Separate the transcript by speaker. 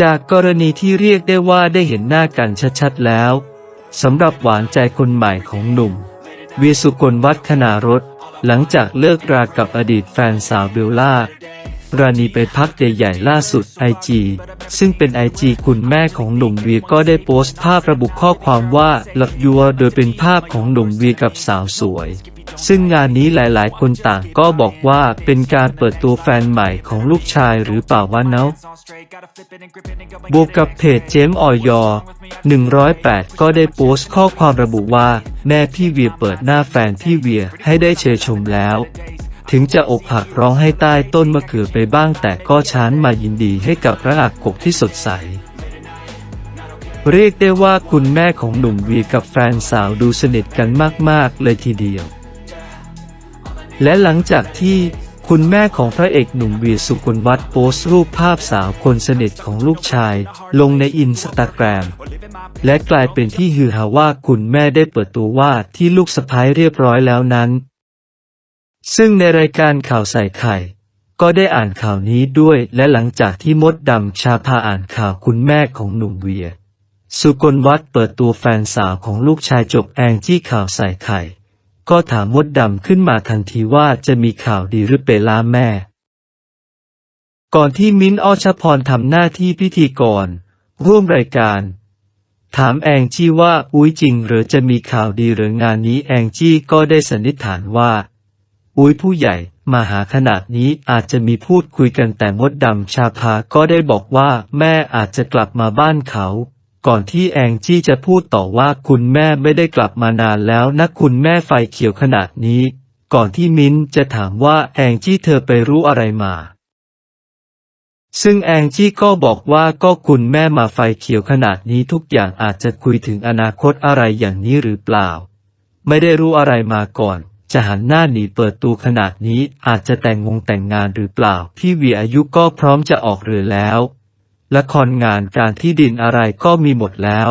Speaker 1: จากกรณีที่เรียกได้ว่าได้เห็นหน้ากันชัดๆแล้วสำหรับหวานใจคนใหม่ของหนุ่ม เวียสุกลวัฒนารถหลังจากเลิกรากับอดีตแฟนสาวเบลล่าราณีไปพักใหญ่ๆล่าสุดไอจีซึ่งเป็นไอจีคุณแม่ของหนุ่มเวียก็ได้โพสต์ภาพระบุข้อความว่าหลักยัวโดยเป็นภาพของหนุ่มเวียกับสาวสวย ซึ่งงานนี้หลายๆ คนต่างก็บอกว่าเป็นการเปิดตัวแฟนใหม่ของลูกชายหรือเปล่าวะเนาะบวกกับเพจเจมส์ออยอ108 ก็ได้โพสต์ข้อความระบุว่า แม่พี่เวียเปิดหน้าแฟนพี่เวียให้ได้เชยชมแล้ว ถึงจะอกหักร้องให้ใต้ต้นมะเขือไปบ้างแต่ก็ช้านมายินดีให้กับพระอักกกที่สดใสเรียกได้ว่าคุณแม่ของหนุ่มเวียกับแฟนสาวดูสนิทกันมาก ๆ เลยทีเดียว และหลังจากที่คุณแม่ของพระเอกหนุ่มเวียสุกลวัฒน์โพสต์รูปภาพสาวคนสนิทของลูกชาย ลงในอินสตาแกรม และกลายเป็นที่ฮือฮาว่าคุณแม่ได้เปิดตัวว่าที่ลูกสะพ้ายเรียบร้อยแล้วนั้น ซึ่งในรายการข่าวใส่ไข่ ก็ได้อ่านข่าวนี้ด้วย และหลังจากที่มดดำชาพาอ่านข่าวคุณแม่ของหนุ่มเวีย สุกลวัฒน์เปิดตัวแฟนสาวของลูกชายจบแองจี้ข่าวใส่ไข่ ก็ถามมดดำขึ้นมาทันทีว่าจะมีข่าวดีหรือเปล่าแม่ ก่อนที่มิ้นท์อชพรทำหน้าที่พิธีกร ร่วมรายการ ถามแองจี้ว่าอุ้ยจริงหรือจะมีข่าวดีหรืองานนี้แองจี้ก็ได้สันนิษฐานว่า อุ้ยผู้ใหญ่มาหาขนาดนี้อาจจะมีพูดคุยกันแต่มดดำชาพาก็ได้บอกว่าแม่อาจจะกลับมาบ้านเขา ก่อนที่แองจี้จะพูดต่อว่าคุณแม่ไม่ได้กลับมานานแล้วนะคุณแม่ไฟเขียวขนาดนี้ ก่อนที่มิ้นท์จะถามว่าแองจี้เธอไปรู้อะไรมา ซึ่งแองจี้ก็บอกว่าก็คุณแม่มาไฟเขียวขนาดนี้ทุกอย่างอาจจะคุยถึงอนาคตอะไรอย่างนี้หรือเปล่า ไม่ได้รู้อะไรมาก่อน จะหันหน้าหนีเปิดตัวขนาดนี้อาจจะแต่งงงแต่งงานหรือเปล่า พี่เวียอายุก็พร้อมจะออกเรือแล้ว ละครงานการที่ดินอะไรก็มีหมดแล้ว